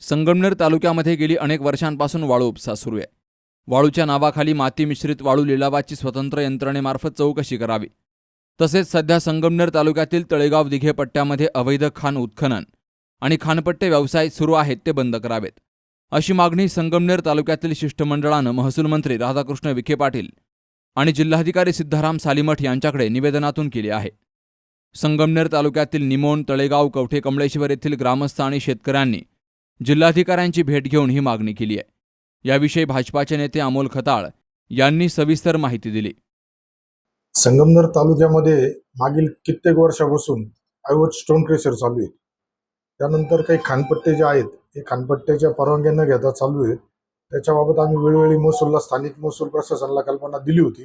संगमनेर तालुक्यामध्ये गेली अनेक वर्षांपासून वाळू उपसा सुरू आहे. वाळूच्या नावाखाली माती मिश्रित वाळू लिलावाची स्वतंत्र यंत्रणेमार्फत चौकशी करावी. तसेच सध्या संगमनेर तालुक्यातील तळेगाव दिघे पट्ट्यामध्ये अवैध खाण उत्खनन आणि खानपट्टे व्यवसाय सुरू आहेत ते बंद करावेत. अशी मागणी संगमनेर तालुक्यातील शिष्टमंडळानं महसूल मंत्री राधाकृष्ण विखे पाटील आणि जिल्हाधिकारी सिद्धाराम सालीमठ यांच्याकडे निवेदनातून केली आहे. संगमनेर तालुक्यातील निमोण तळेगाव कवठे कमळेश्वर येथील ग्रामस्थ आणि शेतकऱ्यांनी जिल्हाधिकाऱ्यांची भेट घेऊन ही मागणी केली आहे. याविषयी भाजपाचे नेते अमोल खताळ यांनी सविस्तर माहिती दिली. संगमनेर तालुक्यामध्ये मागील कित्येक वर्षापासून ऐवज स्टोन क्रेशर चालू आहे त्यानंतर काही खानपट्टे जे आहेत हे खानपट्ट्याच्या परवानग्या न घेता चालू आहेत. त्याच्याबाबत आम्ही वेळोवेळी महसूलला स्थानिक महसूल प्रशासनाला कल्पना दिली होती.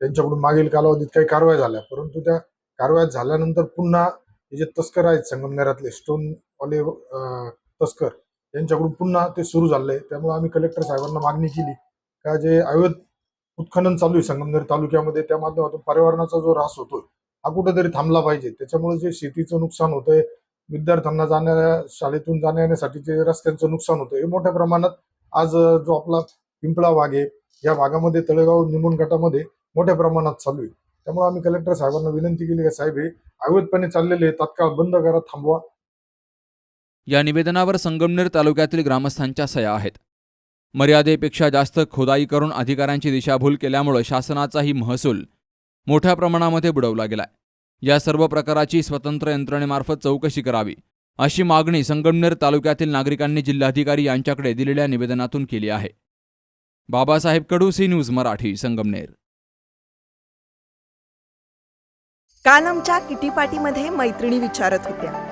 त्यांच्याकडून मागील कालावधीत काही कारवाया झाल्या परंतु त्या कारवाया झाल्यानंतर पुन्हा हे जे तस्कर आहेत संगमनेरातले स्टोनवाले तस्कर यांच्याकडून पुन्हा ते सुरू झालं. आहे त्यामुळे आम्ही कलेक्टर साहेबांना मागणी केली. का जे अवैध उत्खनन चालू आहे संगमनेर तालुक्यामध्ये त्या माध्यमातून पर्यावरणाचा जो ऱ्हास होतोय हा कुठेतरी थांबला पाहिजे. त्याच्यामुळे जे शेतीचं नुकसान होतंय विद्यार्थ्यांना जाणाऱ्या शाळेतून जाण्या येण्यासाठीचे रस्त्यांचं नुकसान होतं हे मोठ्या प्रमाणात आज जो आपला पिंपळा भाग आहे या भागामध्ये तळेगाव निमून गटामध्ये मोठ्या प्रमाणात चालू आहे. त्यामुळे आम्ही कलेक्टर साहेबांना विनंती केली का साहेब हे अवैधपणे चाललेले तात्काळ बंद करा थांबवा. या निवेदनावर संगमनेर तालुक्यातील ग्रामस्थांच्या सया आहेत. मर्यादेपेक्षा जास्त खोदाई करून अधिकाऱ्यांची दिशाभूल केल्यामुळे शासनाचाही महसूल मोठ्या प्रमाणामध्ये बुडवला गेलाय. या सर्व प्रकाराची स्वतंत्र यंत्रणेमार्फत चौकशी करावी अशी मागणी संगमनेर तालुक्यातील नागरिकांनी जिल्हाधिकारी यांच्याकडे दिलेल्या निवेदनातून केली आहे. Babasaheb Kadu C news Marathi Sangamner. काल आमच्या किटीपाटीमध्ये मैत्रिणी विचारत होत्या.